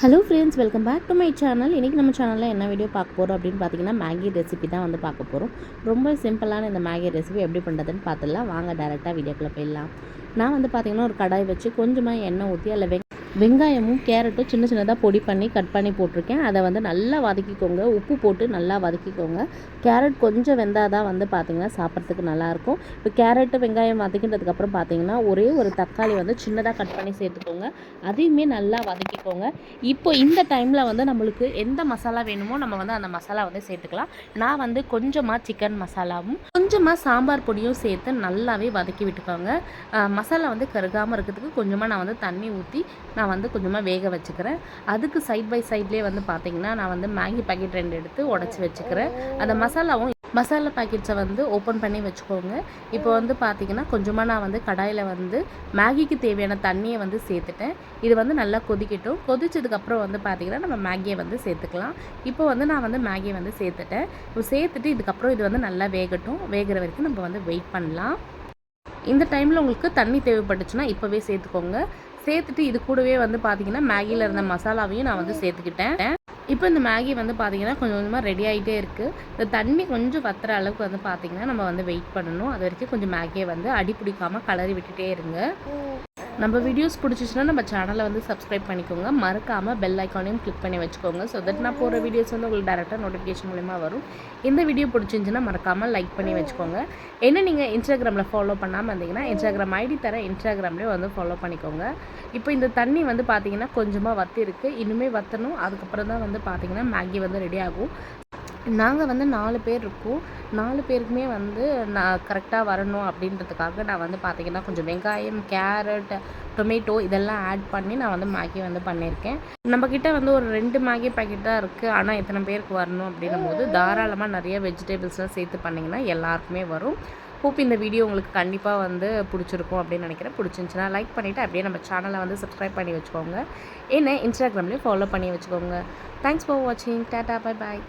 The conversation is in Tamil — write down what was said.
Hello friends welcome back to my channel இன்றைக்கி நம்ம சேனலில் என்ன வீடியோ பார்க்க போகிறோம் அப்படின்னு பார்த்தீங்கன்னா மேகி ரெசிபி தான் வந்து பார்க்க போகிறோம் ரொம்ப சிம்பிளான இந்த மேகி ரெசிபி எப்படி பண்ணுறதுன்னு பார்த்துடலாம். வாங்க டேரெக்டாக வீடியோக்குள்ளே போயிடலாம். நான் வந்து பார்த்திங்கன்னா ஒரு கடாய் வச்சு கொஞ்சமாக எண்ணெய் ஊற்றி அதில் வெங்காயமும் கேரட்டும் சின்ன சின்னதாக பொடி பண்ணி கட் பண்ணி போட்டிருக்கேன். அதை வந்து நல்லா வதக்கிக்கோங்க. உப்பு போட்டு நல்லா வதக்கிக்கோங்க. கேரட் கொஞ்சம் வெந்தால் தான் வந்து பார்த்திங்கன்னா சாப்பிட்றதுக்கு நல்லாயிருக்கும். இப்போ கேரட்டு வெங்காயம் வதக்கின்றதுக்கப்புறம் பார்த்தீங்கன்னா ஒரே ஒரு தக்காளி வந்து சின்னதாக கட் பண்ணி சேர்த்துக்கோங்க. அதையுமே நல்லா வதக்கிக்கோங்க. இப்போ இந்த டைமில் வந்து நம்மளுக்கு எந்த மசாலா வேணுமோ நம்ம வந்து அந்த மசாலா வந்து சேர்த்துக்கலாம். நான் வந்து கொஞ்சமாக சிக்கன் மசாலாவும் கொஞ்சமாக சாம்பார் பொடியும் சேர்த்து நல்லாவே வதக்கி விட்டுக்கோங்க. மசாலா வந்து கருகாமல் இருக்கிறதுக்கு கொஞ்சமாக நான் வந்து தண்ணி ஊற்றி நான் நான் வந்து கொஞ்சமாக வேக வச்சுக்கிறேன். அதுக்கு சைட் பை சைட்லேயே வந்து பார்த்தீங்கன்னா நான் வந்து மேகி பாக்கெட் ரெண்டு எடுத்து உடச்சி வச்சுக்கிறேன். அந்த மசாலாவும் மசாலா பாக்கெட்ஸை வந்து ஓப்பன் பண்ணி வச்சுக்கோங்க. இப்போ வந்து பார்த்தீங்கன்னா கொஞ்சமாக நான் வந்து கடாயில் வந்து மேகிக்கு தேவையான தண்ணியை வந்து சேர்த்துட்டேன். இது வந்து நல்லா கொதிக்கட்டும். கொதிச்சதுக்கப்புறம் வந்து பார்த்தீங்கன்னா நம்ம மேகியை வந்து சேர்த்துக்கலாம். இப்போ வந்து நான் வந்து மேகியை வந்து சேர்த்துட்டேன். இப்போ சேர்த்துட்டு இதுக்கப்புறம் இது வந்து நல்லா வேகட்டும். வேகிற வரைக்கும் நம்ம வந்து வெயிட் பண்ணலாம். இந்த டைமில் உங்களுக்கு தண்ணி தேவைப்பட்டுச்சுன்னா இப்போவே சேர்த்துக்கோங்க. சேர்த்துட்டு இது கூடவே வந்து பார்த்தீங்கன்னா மேகியில் இருந்த மசாலாவையும் நான் வந்து சேர்த்துக்கிட்டேன். இப்போ இந்த மேகி வந்து பார்த்திங்கன்னா கொஞ்சம் கொஞ்சமாக ரெடி ஆகிட்டே இருக்குது இந்த தண்ணி கொஞ்சம் வத்துற அளவுக்கு வந்து பார்த்திங்கன்னா நம்ம வந்து வெயிட் பண்ணணும். அது வரைக்கும் கொஞ்சம் மேகியை வந்து அடி பிடிக்காமல் கலரி விட்டுட்டே இருங்க. நம்ம வீடியோஸ் பிடிச்சிச்சுன்னா நம்ம சேனலை வந்து சப்ஸ்கிரைப் பண்ணிக்கோங்க. மறக்காமல் பெல் ஐக்கானையும் கிளிக் பண்ணி வச்சுக்கோங்க. ஸோ தட் நான் போகிற வீடியோஸ் வந்து உங்களுக்கு டேரெக்டாக நோட்டிஃபிகேஷன் மூலிமா வரும். இந்த வீடியோ பிடிச்சிருந்துச்சுன்னா மறக்காமல் லைக் பண்ணி வச்சுக்கோங்க. என்ன நீங்கள் இன்ஸ்டாகிராமில் ஃபாலோ பண்ணாமல் இருந்தீங்கன்னா இன்ஸ்டாகிராம் ஐடி தர இன்ஸ்டாகிராம்லேயே வந்து ஃபாலோ பண்ணிக்கோங்க. இப்போ இந்த தண்ணி வந்து பார்த்தீங்கன்னா கொஞ்சமாக வத்திருக்கு. இனிமேல் இன்னுமே வற்றணும் அதுக்கப்புறம் தான் வந்து பார்த்தீங்கன்னா மேகி வந்து ரெடி ஆகும். நாங்கள் வந்து நாலு பேர் இருக்கோம். நாலு பேருக்குமே வந்து நான் கரெக்டாக வரணும் அப்படின்றதுக்காக நான் வந்து பார்த்தீங்கன்னா கொஞ்சம் வெங்காயம் கேரட் டொமேட்டோ இதெல்லாம் ஆட் பண்ணி நான் வந்து மேகி வந்து பண்ணியிருக்கேன். நம்மக்கிட்ட வந்து ஒரு ரெண்டு மேகி பாக்கெட் தான் இருக்குது ஆனால் எத்தனை பேருக்கு வரணும் அப்படின்னும் போது தாராளமாக நிறைய வெஜிடபிள்ஸ்லாம் சேர்த்து பண்ணிங்கன்னா எல்லாருக்குமே வரும். ஹோப் இந்த வீடியோ உங்களுக்கு கண்டிப்பாக வந்து பிடிச்சிருக்கும் அப்படின்னு நினைக்கிறேன். பிடிச்சிருந்துச்சுன்னா லைக் பண்ணிவிட்டு அப்படியே நம்ம சேனலை வந்து சப்ஸ்கிரைப் பண்ணி வச்சுக்கோங்க. என்ன இன்ஸ்டாகிராம்லேயும் ஃபாலோ பண்ணி வச்சுக்கோங்க. தேங்க்ஸ் ஃபார் வாட்சிங் டாட்டா பை பாய்